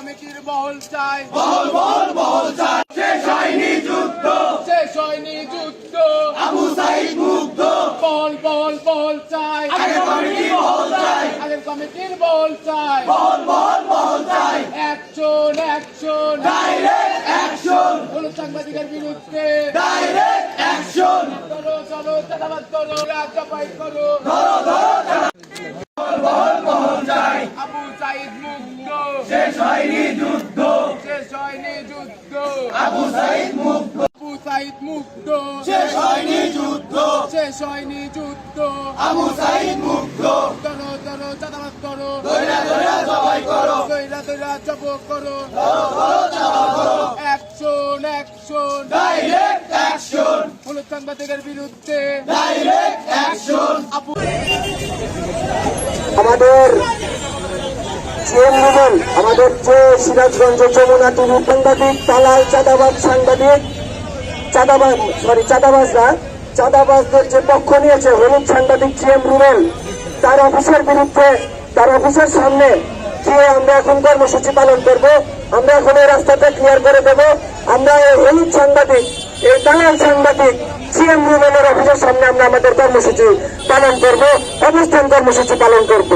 কমিটির বহল চাই। বল বল বল চাই। শেষ হয়নি যুদ্ধ। শেষ হয়নি যুদ্ধ। আবু সাইদ মুগ্ধ। চাই। আগে কমিটি চাই। আগের কমিটির চাই। চাই। অ্যাকশন অ্যাকশন ডাইরেক্ট অ্যাকশন সাংবাদিকের বিরুদ্ধে। ডাইরেক্ট অ্যাকশন চলো চলো চাঁদাবাদ করো রাজ্য ফাইট করো ধরো ধরো চাই। আবু সাইদ মুগ্ধ। হয়নি যুদ্ধ। শেষ হয়নি যুদ্ধ। আবু সাইদ মুগ্ধ। আবু সাইদ মুগ্ধ। শেষ হয়নি যুদ্ধ। শেষ হয়নি যুদ্ধ। আবু সাইদ মুগ্ধ। চলো চলো চাঁদাবাদ করো। দৈরা দৈরা জবাই করো। দৈরা দৈরা জব করো। ধরো ধরো চাপা করো। Action action. Direct action. হলুদ সাংবাদিকের বিরুদ্ধে। Direct action. আবু আমাদের চেয়ারম্যান আমাদের যে সিরাজগঞ্জ যমুনা টিভি সাংবাদিক, দালাল, চাঁদাবাজ, সাংবাদিক, চাঁদাবাজ সরি চাঁদাবাজরা চাঁদাবাজদের যে পক্ষ নিয়েছে, হলুদ সাংবাদিক জিএম রুবেল তার অফিসের বিরুদ্ধে, তার অফিসের সামনে গিয়ে আমরা এখন কর্মসূচি পালন করব, আমরা এখন এই রাস্তাটা ক্লিয়ার করে দেব, আমরা এই হলুদ সাংবাদিক, এই দালাল সাংবাদিক সিএম রুবেলের অফিসের সামনে আমরা আমাদের কর্মসূচি পালন করব, অবস্থান কর্মসূচি পালন করব।